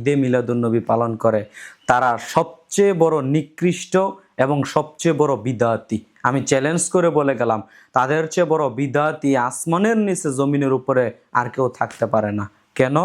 ঈদে মিলাদুন্নবী পালন করে, তারা সবচেয়ে বড় নিকৃষ্ট এবং সবচেয়ে বড় বিদাতি। আমি চ্যালেঞ্জ করে বলে গেলাম, তাদের চেয়ে বড় বিদাতি আসমানের নিচে জমিনের উপরে আর কেউ থাকতে পারে না। কেন?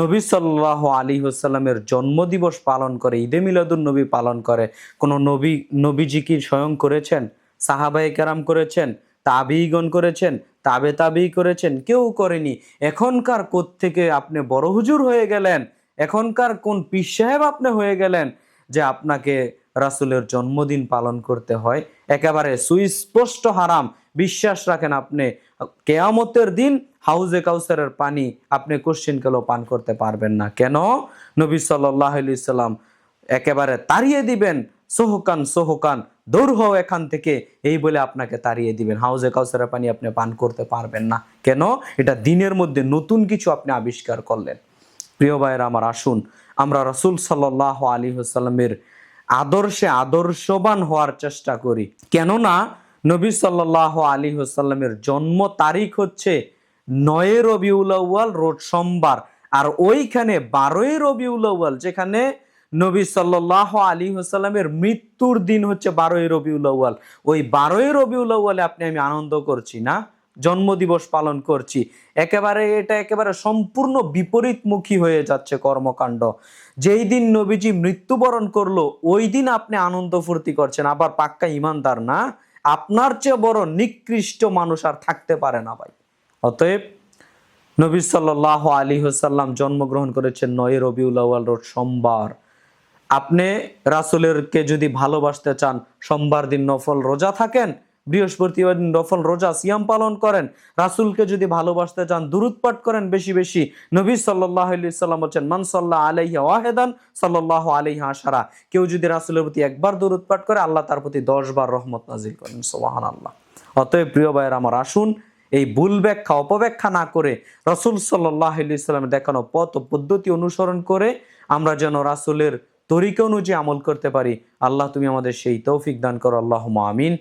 নবী সাল্লাহ আলী হুসাল্লামের জন্মদিবস পালন করে, ঈদে মিলাদুন নবী পালন করে। কোনো নবী, নবীজি কি স্বয়ং করেছেন? সাহাবাই কেরাম করেছেন? তাবিগণ করেছেন? তাবে তাবি করেছেন? কেউ করেনি। এখনকার থেকে আপনি বড় হুজুর হয়ে গেলেন? এখনকার কোন পীর সাহেব আপনি হয়ে গেলেন যে আপনাকে রাসুলের জন্মদিন পালন করতে হয়? একেবারে সুস্পষ্ট হারাম। বিশ্বাস রাখেন আপনি, কেয়ামতের দিন হাউজে কাউসারের পানি আপনি কোশ্চিন কেলো পান করতে পারবেন না। কেন? নবী সাল্লাম একেবারে তাড়িয়ে দিবেন, সোহকান সোহকান, দৌড় হও এখান থেকে, এই বলে আপনাকে তাড়িয়ে দিবেন। হাউজে কাউসারের পানি আপনি পান করতে পারবেন না। কেন? এটা দিনের মধ্যে নতুন কিছু আপনি আবিষ্কার করলেন। প্রিয় ভাইয়ের আমার, আসুন। আমরা রসুল সাল্লাহ আলী হাসাল্লামের আদর্শে আদর্শবান হওয়ার চেষ্টা করি। কেননা নবী সাল্লাহ আলী হাসাল্লামের জন্ম তারিখ হচ্ছে নয় রবিউল আউ্য়াল, রোজ সোমবার। আর ওইখানে বারোই রবিউল আউ্য়াল, যেখানে নবী সাল্লাহ আলী হাসাল্লামের মৃত্যুর দিন হচ্ছে বারোই রবিউল আউ্য়াল। ওই বারোই রবিউল আউ্য়ালে আপনি, আমি আনন্দ করছি না। জন্মদিবস পালন করছি। একেবারে এটা একেবারে সম্পূর্ণ বিপরীতমুখী হয়ে যাচ্ছে কর্মকাণ্ড। যেই দিন নবীজি মৃত্যুবরণ করল, ওই দিন আপনি আনন্দ ফুর্তি করছেন। আবার পাক্কা ইমানদার না, আপনার চেয়ে বড় নিকৃষ্ট মানুষ আর থাকতে পারে না ভাই। অতএব নবী সাল্লাহ আলী হাসাল্লাম জন্মগ্রহণ করেছেন নয় রবিউল আউ্য়াল রোজ সোমবার। আপনি রাসুলেরকে যদি ভালোবাসতে চান, সোমবার দিন নফল রোজা থাকেন বৃহস্পতিবার নফল রোজা সিয়াম পালন করেন। রাসুলকে যদি ভালোবাসতে চান, দুরুদ পাঠ করেন বেশি বেশি। নবী সাল্লাহ সাল্লাম বলছেন মানসাল্লাহ আলাইহা ওয়াহেদান সাল্লাহ আলাইহা আশারা। কেউ যদি রাসুলের প্রতি একবার দুরুদ পাঠ করে, আল্লাহ তার প্রতি দশ বার রহমত নাজিল করেন। সোহান আল্লাহ অতএব প্রিয় ভাইয়ের আমার, আসুন এই ভুল ব্যাখ্যা, অপব্যাখ্যা না করে রসুল সাল্লাহ সাল্লামের দেখানো পথ ও পদ্ধতি অনুসরণ করে আমরা যেন রাসুলের তরিকা অনুযায়ী আমল করতে পারি। আল্লাহ তুমি আমাদের সেই তৌফিক দান করো। আল্লাহ আমিন।